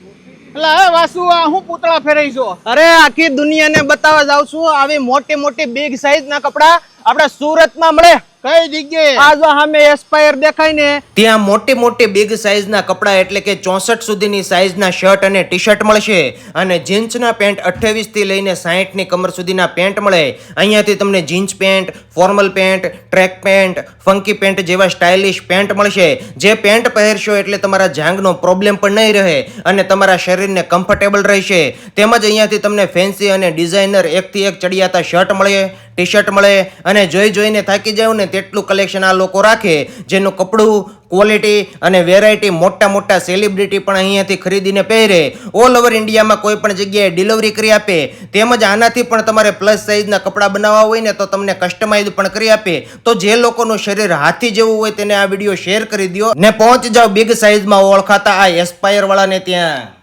એટલે હવે વાસુ, આ હું પૂતળા ફેરાઈ છો અરે, આખી દુનિયાને બતાવવા જાઉં છું. આવી મોટી મોટી બિગ સાઈઝ ના કપડા આપડા સુરતમાં મળે. કઈ જગ્યાએ? આ જો સામે એસ્પાયર દેખાય ને. ત્યાં મોટી મોટી બિગ સાઇઝના કપડા એટલે કે ચોસઠ સુધીની સાઇઝના શર્ટ અને ટી શર્ટ મળશે. અને જીન્સના પેન્ટ અઠ્ઠાવીસથી લઈને સાહીઠની કમર સુધીના પેન્ટ મળે. અહીંયાથી તમને jeans pant formal pant track pant funky pant જેવા સ્ટાઇલિશ પેન્ટ મળશે. જે પેન્ટ પહેરશો એટલે તમારા જાંગનો પ્રોબ્લેમ પણ નહીં રહે અને તમારા શરીરને કમ્ફર્ટેબલ રહેશે. તેમજ અહીંયાથી તમને ફેન્સી અને ડિઝાઇનર એકથી એક ચડિયાતા શર્ટ મળે. ટી શર્ટ મળે અને જોઈ જોઈને થાકી જાઉં ને તેટલું કલેક્શન આ લોકો રાખે, જેનું કપડું ક્વોલિટી અને વેરાયટી મોટા મોટા સેલિબ્રિટી પણ અહીંયાથી ખરીદીને પહેરે. ઓલ ઓવર ઇન્ડિયામાં કોઈ પણ જગ્યાએ ડિલિવરી કરી આપે. તેમજ આનાથી પણ તમારે પ્લસ સાઇઝના કપડાં બનાવવા હોય ને તો તમને કસ્ટમાઇઝ પણ કરી આપે. તો જે લોકોનું શરીર હાથી જેવું હોય તેને આ વીડિયો શેર કરી દો ને પહોંચ જાઓ બિગ સાઇઝમાં ઓળખાતા આ એસ્પાયર વાળાને ત્યાં.